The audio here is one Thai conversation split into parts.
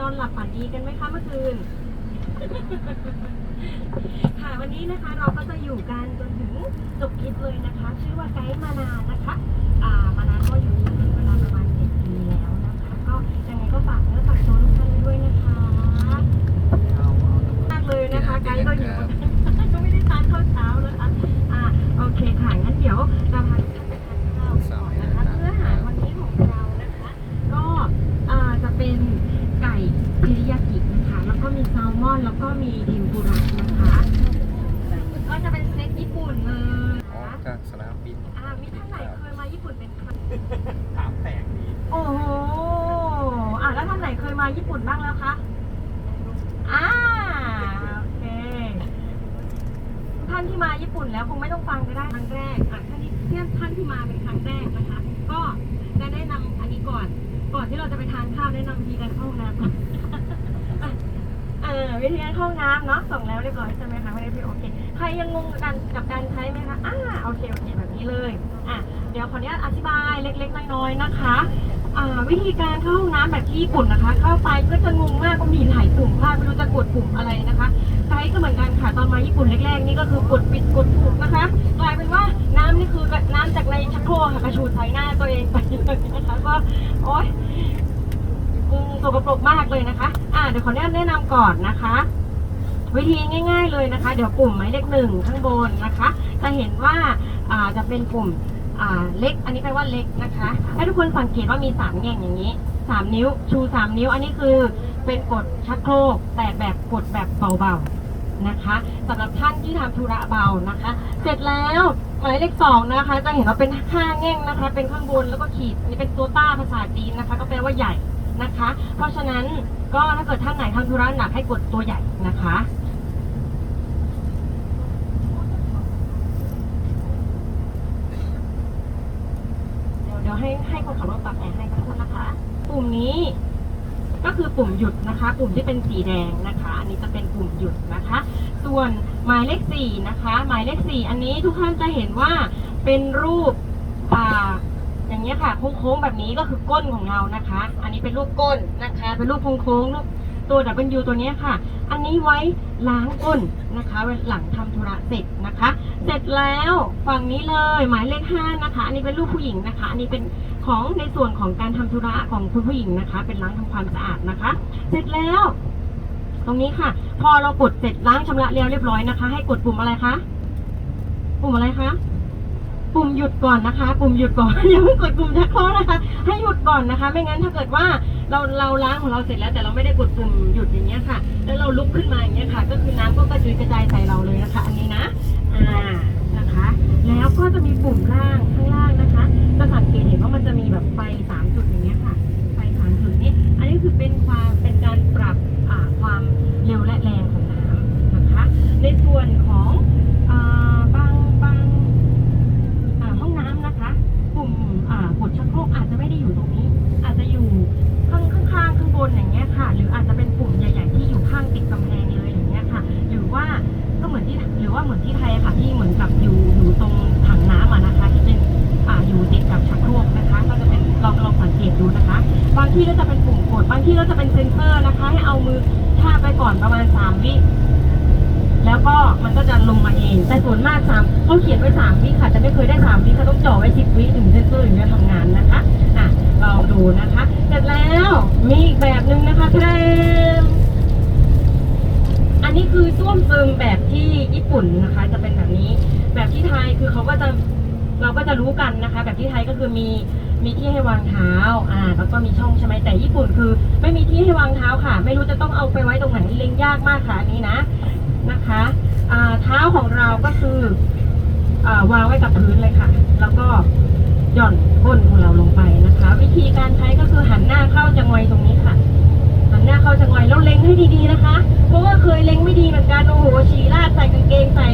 นอนหลับฝันดีกันไหมคะเมื่อคืน ค่ะวันนี้นะคะเราก็จะอยู่กันจนถึงจบคลิปเลยนะคะ ชื่อว่าไกด์มานานนะคะอ่ามานานก็อยู่ที่เป็นเวลาประมาณเจ็ดปีแล้วนะคะ ก็ยังไงก็ฝากเนื้อฝากตัวทุกท่านไว้ด้วยนะคะมากเลยนะคะไกด์ก็อยู่ก็ไม่ได้ทานข้าวเช้านะคะอ่าโอเคค่ะงั้นเดี๋ยวเราพาทุกท่านไปทานข้าวก่อนนะคะเพื่ออาหารวันนี้ของเรานะคะ ก็อ่าจะเป็นไก่เทริยากินะคะ แล้วก็มีแซลมอน แล้วก็มีเทมปุระนะคะ ก็จะเป็นสเต็กญี่ปุ่นเลยออกนะจากสนามบินอ่ามีท่านไหนเคยมาญี่ปุ่นเป็นครั้งถามแปลกดีโอ้โหอะแล้วท่านไหนเคยมาญี่ปุ่นบ้างแล้วคะอ่าโอเคท่านที่มาญี่ปุ่นแล้วคงไม่ต้องฟังก็ได้ครั้งแรกอะท่านที่เพื่อนท่านที่มาเป็นครั้งแรกนะคะ ก็จะแนะนำอันนี้ก่อน ก่อนที่เราจะไปทานข้าวแนะนำวิธีการเข้าห้องน้ำก่อนอะเออวิธีการเข้าห้องน้ำเนาะส่งแล้วเรียบร้อยใช่ไหมคะไม่ได้พี่โอเคใครยังงงกับการกับการใช้ไหมคะอ่าโอเคโอเคแบบนี้เลยอะเดี๋ยวขออนุญาตอธิบายเล็กๆน้อยๆนะคะอ่าวิธีการเข้าห้องน้ำแบบที่ญี่ปุ่นนะคะ เข้าไปก็จะงงมากก็มีหลายปุ่มมากไม่รู้จะกดปุ่มอะไรนะคะไกด์ก็เหมือนกันค่ะตอนมาญี่ปุ่นแรกๆนี่ก็คือกดปิดกดปุ่มนะคะกลายเป็นว่าน้ำนี่คือน้ำจากในชักโครกค่ะกระชูดใส่หน้าตัวเองไปเลยนะคะก็โอ๊ย สกปรกมากเลยนะคะ อ่าเดี๋ยวขออนุญาตแนะนำก่อนนะคะ วิธีง่าย ๆเลยนะคะ เดี๋ยวปุ่มหมายเลขหนึ่งข้างบนนะคะ จะเห็นว่าอ่าจะเป็นปุ่มอ่าเล็ก อันนี้แปลว่าเล็กนะคะให้ทุกคนสังเกตว่ามีสามแง่งอย่างนี้สามนิ้ว ชูสามนิ้ว อันนี้คือเป็นกดชักโครกแต่แบบกดแบบเบาๆนะคะสำหรับท่านที่ทำธุระเบานะคะ เสร็จแล้วหมายเลขสองนะคะ จะเห็นว่าเป็นห้าแง่งนะคะ เป็นข้างบนแล้วก็ขีดอันนี้เป็นตัวต้าภาษาจีนนะคะ ก็แปลว่าใหญ่ นะคะ เพราะฉะนั้นก็ถ้าเกิดท่านไหนทำธุระหนักให้กดตัวใหญ่นะคะเดี๋ยวเดี๋ยวให้ให้คนขับรถปรับแอร์ให้สักครู่นะคะ ปุ่มนี้ก็คือปุ่มหยุดนะคะ ปุ่มที่เป็นสีแดงนะคะ อันนี้จะเป็นปุ่มหยุดนะคะ ส่วนหมายเลขสี่นะคะ หมายเลขสี่อันนี้ทุกท่านจะเห็นว่าเป็นรูปอ่าอย่างเงี้ยค่ะโค้งๆแบบนี้ก็คือก้นของเรานะคะ อันนี้เป็นรูปก้นนะคะ เป็นรูปโค้งๆรูปตัว W ตัวนี้ค่ะ อันนี้ไว้ล้างก้นนะคะหลังทำธุระเสร็จนะคะ เสร็จแล้วฝั่งนี้เลยหมายเลขห้านะคะ อันนี้เป็นรูปผู้หญิงนะคะ อันนี้เป็นของในส่วนของการทำธุระของคุณผู้หญิงนะคะ เป็นล้างทำความสะอาดนะคะ เสร็จแล้ว ตรงนี้ค่ะ พอเรากดเสร็จล้างชำระแล้วเรียบร้อยนะคะ ให้กดปุ่มอะไรคะ ปุ่มอะไรคะ ปุ่มหยุดก่อนนะคะ ปุ่มหยุดก่อน อย่าเพิ่งกดปุ่มชักโครกนะคะ ให้หยุดก่อนนะคะ ไม่งั้นถ้าเกิดว่าเราเราล้างของเราเสร็จแล้วแต่เราไม่ได้กดปุ่มหยุดอย่างเงี้ยค่ะ แล้วเราลุกขึ้นมาอย่างเงี้ยค่ะ ก็คือน้ำก็กระจุยกระจายใส่เราเลยนะคะ อันนี้นะอ่านะคะ แล้วก็จะมีปุ่มล่างข้างล่างนะคะจะสังเกตเห็นว่ามันจะมีแบบไฟสามจุดอย่างเงี้ยค่ะไฟสามจุดนี้อันนี้คือเป็นความเป็นการปรับอ่าความเร็วและแรงของน้ำนะคะ ในส่วนของ กดชักโครกอาจจะไม่ได้อยู่ตรงนี้ อาจจะอยู่ข้างข้างข้างข้างบนอย่างเงี้ยค่ะ หรืออาจจะเป็นปุ่มใหญ่ ๆ ที่อยู่ข้างติดกำแพงเลยอย่างเงี้ยค่ะ หรือว่าก็เหมือนที่หรือว่าเหมือนที่ไทยค่ะที่เหมือนกับอยู่อยู่ตรงถังน้ำอะนะคะที่เป็นอ่าอยู่ติดกับชักโครกนะคะ ก็จะเป็นลองลองสังเกตดูนะคะ บางที่ก็จะเป็นปุ่มกดบางที่ก็จะเป็นเซ็นเซอร์นะคะ ให้เอามือทาบไปก่อนประมาณสามวิ แล้วก็มันก็จะลงมาเอง แต่ส่วนมากสามเขาเขียนไว้สามวิค่ะ จะไม่เคยได้สามวิเขาต้องจ่อไว้สิบวิถึงเซนเซอร์ถึงจะทำงานนะคะอะลองดูนะคะ เสร็จแล้วมีอีกแบบหนึ่งนะคะแทมอันนี้คือส้วมซึมแบบที่ญี่ปุ่นนะคะ จะเป็นแบบนี้ แบบที่ไทยคือเขาก็จะเราก็จะรู้กันนะคะ แบบที่ไทยก็คือมีมีที่ให้วางเท้า อ่า แล้วก็มีช่องใช่ไหมแต่ญี่ปุ่นคือ ไม่มีที่ให้วางเท้าค่ะ ไม่รู้จะต้องเอาไปไว้ตรงไหนเล็งยากมากค่ะอันนี้นะ นะคะเท้าของเราก็คืออาวางไว้กับพื้นเลยค่ะ แล้วก็หย่อนก้นของเราลงไปนะคะ วิธีการใช้ก็คือหันหน้าเข้าจังไวยตรงนี้ค่ะ หันหน้าเข้าจังไวยแล้วเล็งให้ดีๆนะคะ เพราะว่าเคยเล็งไม่ดีเหมือนกันโอ้โหฉี่ราดใส่กางเกงใส่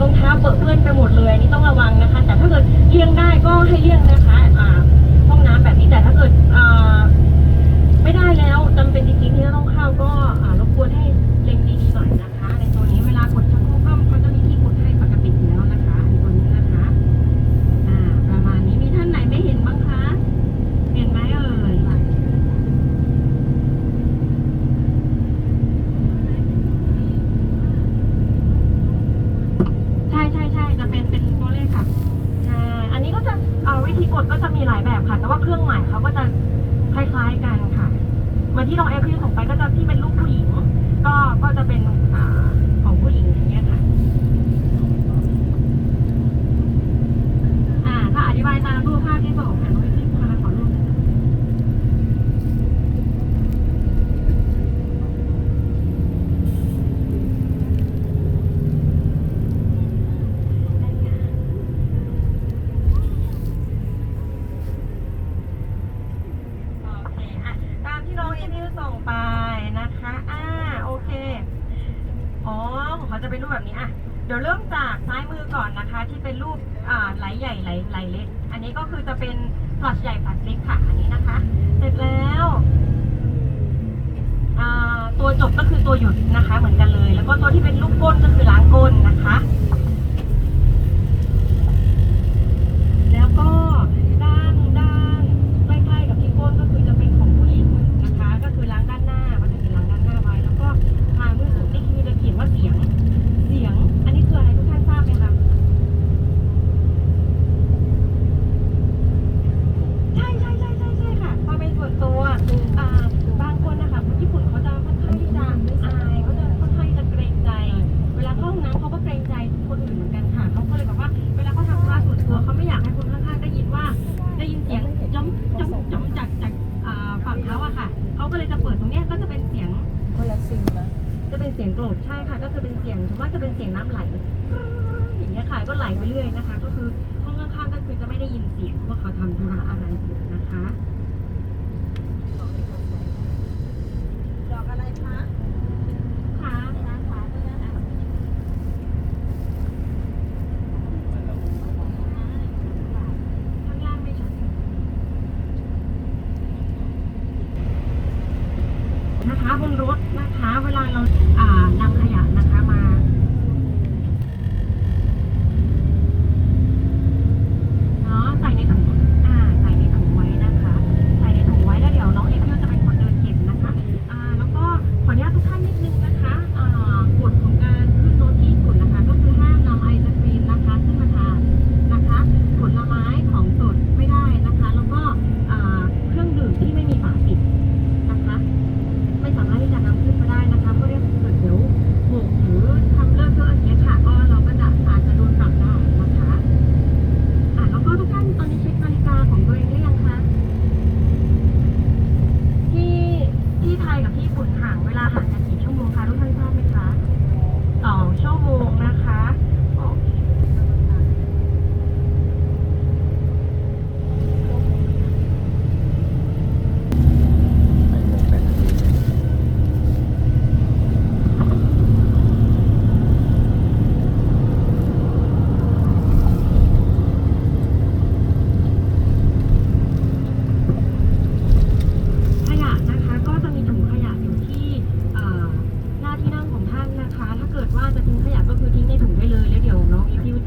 รองเท้าเปิดเปื้อนไปหมดเลยอันนี่ต้องระวังนะคะ แต่ถ้าเกิดเลี่ยงได้ก็ให้เลี่ยงนะคะห้องน้ำแบบนี้แต่ถ้าเกิดไม่ได้แล้วจำเป็นจริงๆที่จะต้องเข้าก็รบกวนให้ ส่งไปนะคะ อ่า โอเค อ๋อของเขาจะเป็นรูปแบบนี้อะ เดี๋ยวเริ่มจากซ้ายมือก่อนนะคะ ที่เป็นรูป อ่า ไหลใหญ่ไหลไหลเล็ก อันนี้ก็คือจะเป็นฟลัชใหญ่ฟลัชเล็กค่ะ อันนี้นะคะ เสร็จแล้ว อ่า ตัวจบก็คือตัวหยุดนะคะ เหมือนกันเลย แล้วก็ตัวที่เป็นลูกก้นก็คือล้างก้นนะคะ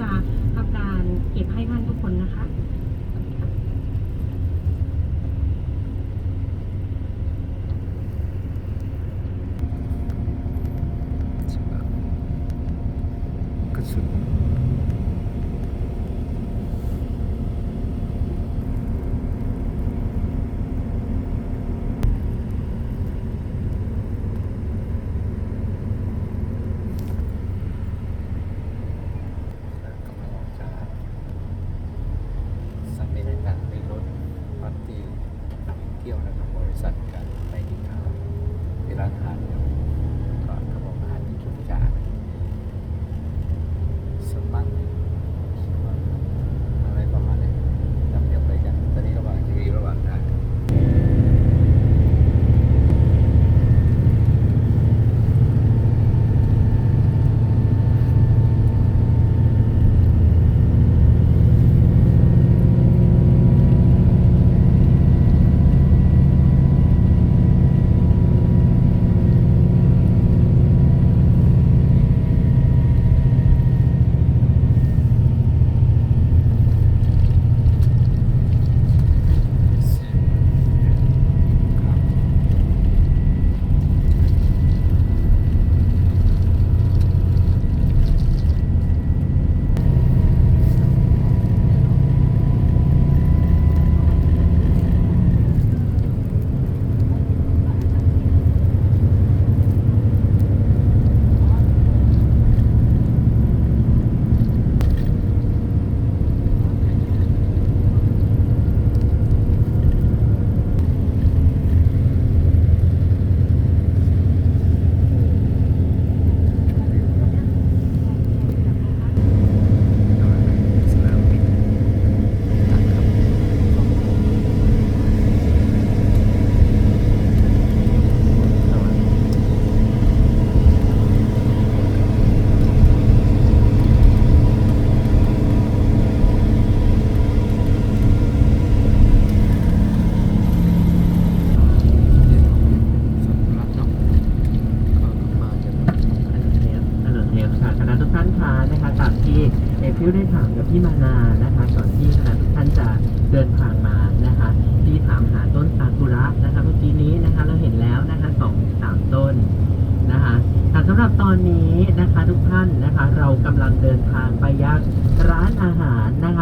that aja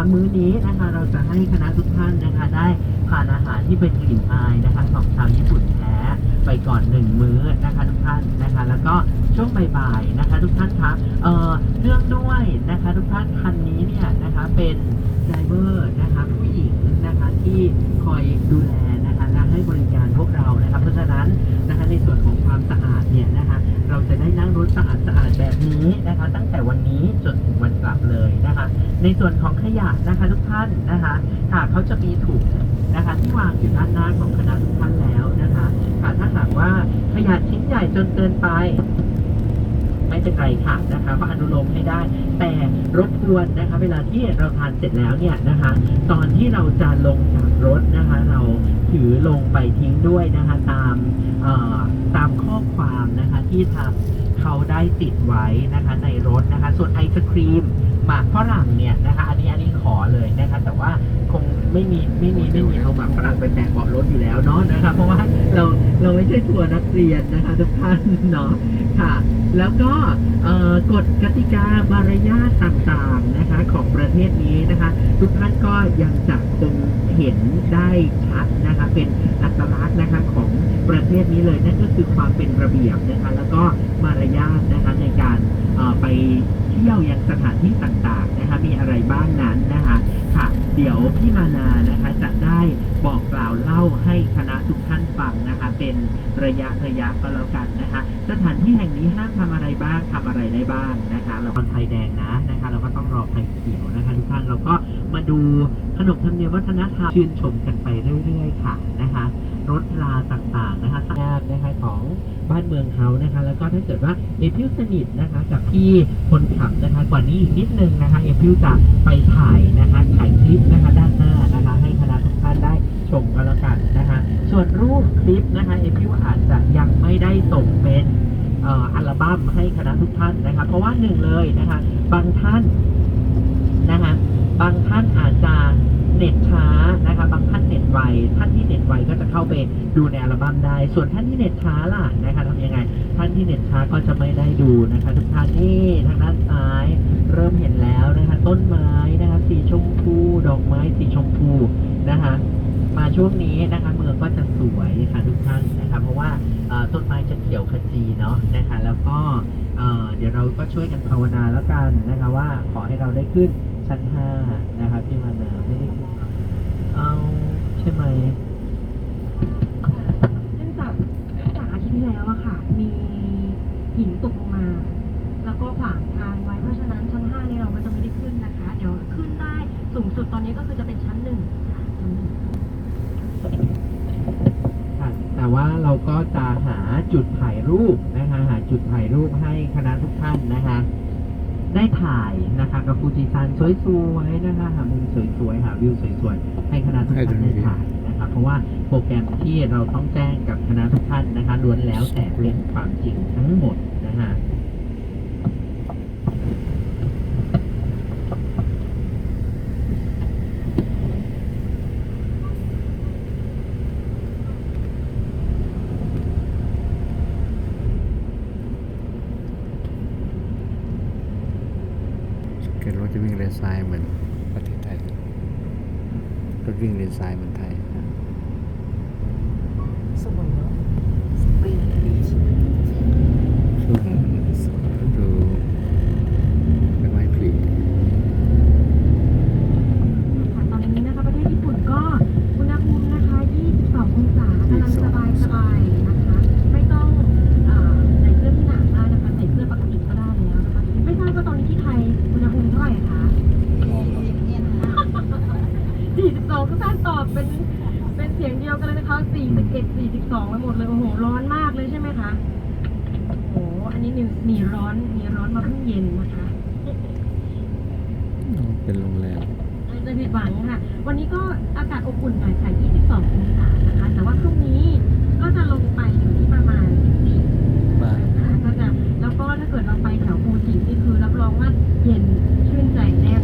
นะคะมื้อนี้นะคะเราจะให้คณะทุกท่านนะคะได้ทานอาหารที่เป็นกลิ่นอายนะคะของชาวญี่ปุ่นแท้ไปก่อนหนึ่งมื้อนะคะทุกท่านนะคะ แล้วก็ช่วงบ่ายๆนะคะ ทุกท่านคะเอ่อเนื่องด้วยนะคะ ทุกท่านคันนี้เนี่ยนะคะเป็นไดเวอร์นะคะผู้หญิงนะคะที่คอยดูแลนะ ให้บริการพวกเรานะคะเพราะฉะนั้นนะคะในส่วนของความสะอาดเนี่ยนะคะเราจะได้นั่งรถสะอาดสะอาดแบบนี้นะคะ ตั้งแต่วันนี้จนถึงวันกลับเลยนะคะ ในส่วนของขยะนะคะทุกท่านนะคะหากเขาจะมีถุงนะคะที่วางอยู่ด้านหน้าของคณะทุกท่านแล้วนะคะค่ะถ้าหากว่าขยะชิ้นใหญ่จนเกินไปไม่เป็นไรค่ะนะคะก็อนุโลมให้ได้ แต่รบกวนนะคะ เวลาที่เราทานเสร็จแล้วเนี่ยนะคะ ตอนที่เราจะลงจากรถนะคะ เรา ถือลงไปทิ้งด้วยนะคะตามเอ่อตามข้อความนะคะที่ทาง เขาได้ติดไว้นะคะในรถนะคะ ส่วนไอศครีมหมากฝรั่งเนี่ยนะคะอันนี้อันนี้ขอเลยนะคะ แต่ว่าคงไม่มีไม่มีไม่มีเอาหมากฝรั่งไปแตะเบาะรถอยู่แล้วเนาะนะคะ เพราะว่าเราเราไม่ใช่ทัวร์นักเรียนนะคะทุกท่านเนาะค่ะ แล้วก็เอ่อกฎกติกามารยาทต่างๆนะคะของประเทศนี้นะคะ ทุกท่านก็ยังจะคงเห็นได้ชัดนะคะ เป็นอัตลักษณ์นะคะของประเทศนี้เลยนั่นก็คือความเป็นระเบียบนะคะ แล้วก็มารยาทนะคะในการไปเที่ยวยังสถานที่ต่างๆนะคะมีอะไรบ้างนั้นนะคะค่ะ เดี๋ยวพี่มานานะคะจะได้บอกกล่าวเล่าให้คณะทุกท่านฟังนะคะ เป็นระยะระยะก็แล้วกันนะคะ สถานที่แห่งนี้ห้ามทำอะไรบ้างทำอะไรได้บ้างนะคะเราคนไทยแดงนะนะคะ เราก็ต้องรอไฟเขียวนะคะทุกท่านเราก็มาดูขนบธรรมเนียมวัฒนธรรมชื่นชมกันไปเรื่อย ๆ ค่ะนะคะ รถราต่างๆนะคะสร้างนะคะของบ้านเมืองเขานะคะ แล้วก็ถ้าเกิดว่าเอพิวสนิทนะคะกับพี่คนขับนะคะกว่านี้อีกนิดนึงนะคะเอพิวจะไปถ่ายนะคะถ่ายคลิปนะคะด้านหน้านะคะให้คณะทุกท่านได้ชมกันแล้วกันนะคะส่วนรูปคลิปนะคะเอพิวอาจจะยังไม่ได้ส่งเป็นอัลบั้มให้คณะทุกท่านนะคะเพราะว่าหนึ่งเลยนะคะบางท่านนะคะบางท่านอาจจะ เน็ตช้านะคะบางท่านเน็ตไวท่านที่เน็ตไวก็จะเข้าไปดูในอัลบั้มได้ ส่วนท่านที่เน็ตช้าล่ะนะคะทำยังไง ท่านที่เน็ตช้าก็จะไม่ได้ดูนะคะ ทุกท่านนี่ทางด้านซ้ายเริ่มเห็นแล้วนะคะต้นไม้นะคะสีชมพู ดอกไม้สีชมพูนะคะมาช่วงนี้นะคะเมืองก็จะสวยค่ะทุกท่านนะคะเพราะว่าต้นไม้จะเขียวขจีเนาะนะคะแล้วก็เดี๋ยวเราก็ช่วยกันภาวนาแล้วกันนะคะว่าขอให้เราได้ขึ้นชั้นห้านะคะพี่มานา เอาใช่ไหม เนื่องจากเนื่องจากอาทิตย์ที่แล้วอะค่ะ มีหินตกลงมา แล้วก็ขวางทางไว้ เพราะฉะนั้นชั้นห้านี่เราก็จะไม่ได้ขึ้นนะคะ เดี๋ยวขึ้นได้สูงสุดตอนนี้ก็คือจะเป็นชั้นหนึ่งค่ะชั้นหนึ่งค่ะแต่ว่าเราก็จะหาจุดถ่ายรูปนะคะ หาจุดถ่ายรูปให้คณะทุกท่านนะคะ ได้ถ่ายนะคะกับฟูจิซันสวยๆนะคะหามุมสวยๆหาวิวสวยๆให้คณะทุกท่านได้ถ่ายนะคะเพราะว่าโปรแกรมที่เราต้องแจ้งกับคณะทุกท่านนะคะล้วนแล้วแต่เป็นความจริงทั้งหมดนะคะ เกิดรถจะวิ่งเลน ซ้ายเหมือนประเทศไทยรถวิ่งเลนซ้ายเหมือนไทยนะ สวยเนาะสปริงบีช ช่วงดูใบไม้ผลิ ค่ะตอนนี้นะคะประเทศญี่ปุ่นก็อุณหภูมินะคะ 22 องศากำลังสบายสบายๆนะคะ ไม่ต้องเอ่อใส่เสื้อที่หนามากนะคะ ใส่เสื้อปกติก็ได้แล้วนะคะ ไม่ทราบว่าตอนนี้ที่ไทยอุณหภูมิเท่าไหร่คะ 42ทุกท่านตอบเป็นเป็นเสียงเดียวกันเลยนะคะ41 42ไปหมดเลย โอ้โห ร้อนมากเลยใช่ไหมคะ โอ้โห อันนี้หนีหนีร้อนหนีร้อนมาเพิ่งเย็นนะคะเป็นโรงแรมไม่จะผิดหวังค่ะ วันนี้ก็อากาศอบอุ่นหน่อยค่ะ22องศานะคะ แต่ว่าพรุ่งนี้ก็จะลงไปอยู่ที่ประมาณ 14บ้านนะคะก็จะแล้วก็ถ้าเกิดเราไปแถวภูจินี่คือรับรองว่าเย็นชื่นใจแน่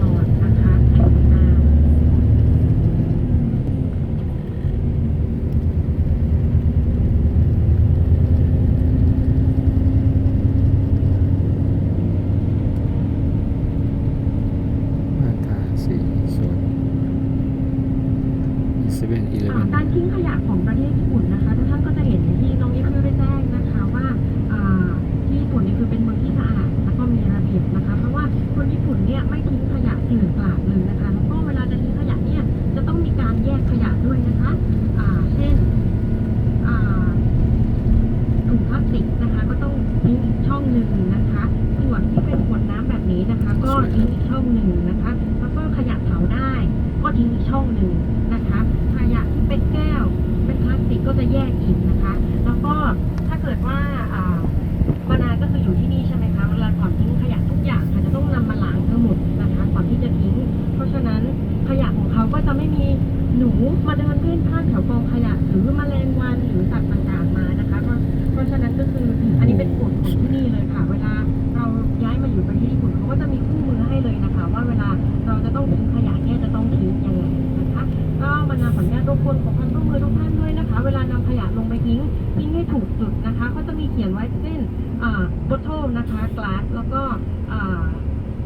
เซเว่นอีเลฟเว่นการทิ้งขยะของประเทศญี่ปุ่นนะคะทุกท่านก็จะเห็นที่น้องนิคือได้แจ้งนะคะว่าที่ญี่ปุ่นนี่คือเป็นเมืองที่สะอาดแล้วก็มีระเบียบนะคะ เพราะว่าคนญี่ปุ่นเนี่ยไม่ทิ้งขยะเกลื่อนกลาดเลย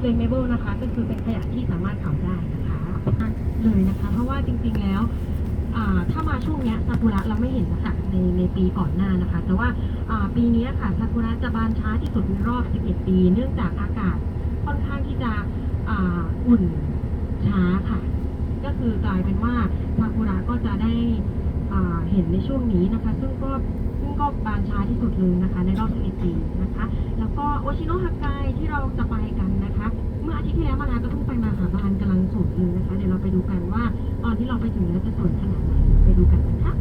เ a เมเบิลนะคะ ก็คือเป็นขยะที่สามารถเผาได้นะคะเลยนะคะ เพราะว่าจริงๆแล้วถ้ามาช่วงเนี้ยซากุระเราไม่เห็นนะคะในในปีก่อนหน้านะคะ แต่ว่าปีนี้ค่ะซากุระจะบานช้าที่สุดในรอบ 11 ปี เนื่องจากอากาศค่อนข้างที่จะอ,อุ่นช้าค่ะ ก็คือกลายเป็นว่าซากุระก็จะได้เห็นในช่วงนี้นะคะ ซึ่งก็ ก็บานช้าที่สุดเลยนะคะ ในรอบ11ปีนะคะ แล้วก็โอชิโนะฮากไกที่เราจะไปกันนะคะ เมื่ออาทิตย์ที่แล้วมาลาก็เพิ่งไปมาค่ะบานกำลังสดเลยนะคะ เดี๋ยวเราไปดูกันว่า ตอนที่เราไปถึงแล้วจะสวยขนาดไหน ไปดูกันนะคะ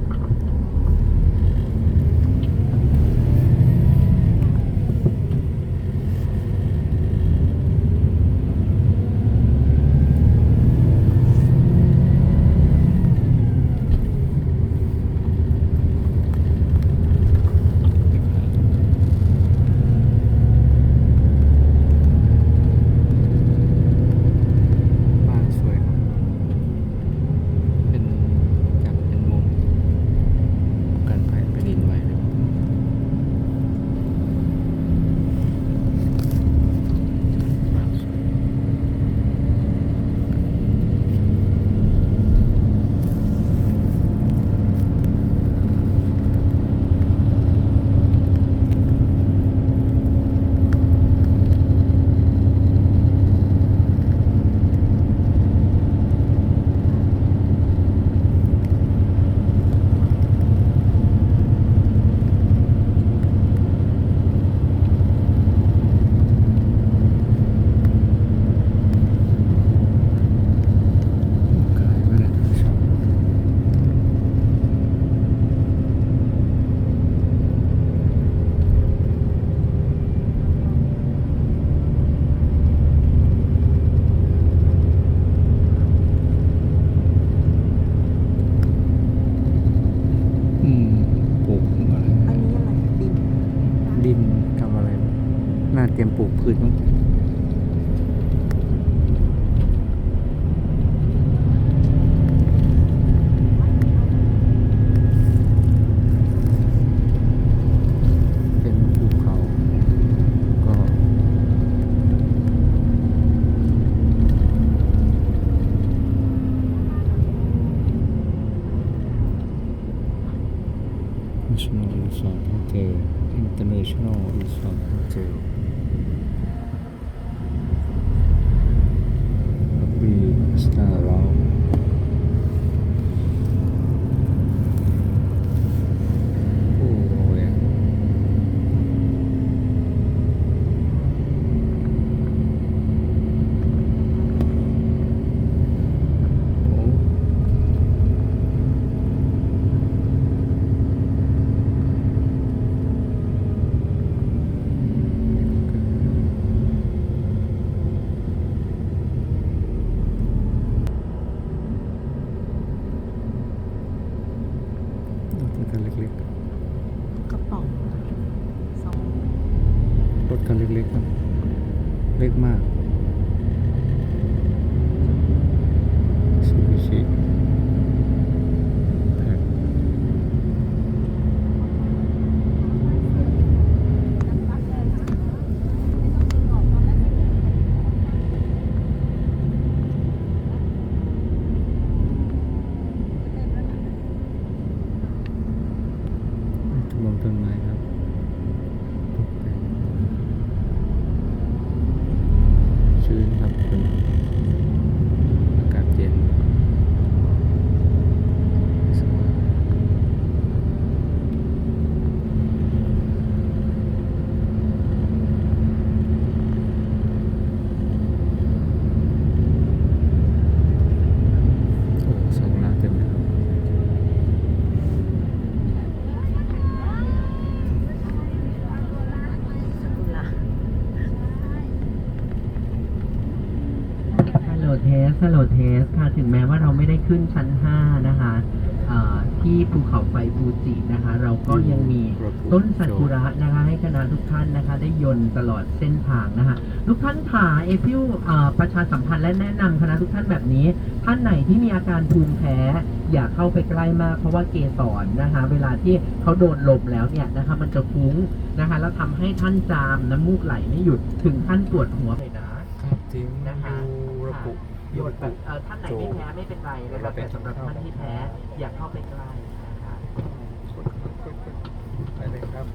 เตรียมปลูกพืชมั้ง สโลเทสค่ะ ถึงแม้ว่าเราไม่ได้ขึ้นชั้น 5 นะคะเอ่อที่ภูเขาไฟฟูจินะคะ เราก็ยังมีต้นซากุระนะคะ ให้คณะทุกท่านนะคะ ได้ยนต์ตลอดเส้นทางนะคะ ทุกท่านค่ะเอพิวเอ่อประชาสัมพันธ์และแนะนำคณะทุกท่านแบบนี้ ท่านไหนที่มีอาการภูมิแพ้ อย่าเข้าไปใกล้มากเพราะว่าเกสรนะคะ เวลาที่เขาโดนลมแล้วเนี่ยนะคะ มันจะฟุ้งนะคะ แล้วทำให้ท่านจามน้ำมูกไหลไม่หยุดถึงขั้นปวดหัวเลยนะจริงนะคะยูระบุ โยนแบบเอ่อท่านไหนไม่แพ้ไม่เป็นไรนะครับแต่สำหรับท่านที่แพ้อย่าเข้าไปใกล้นะคะไปเลยครับ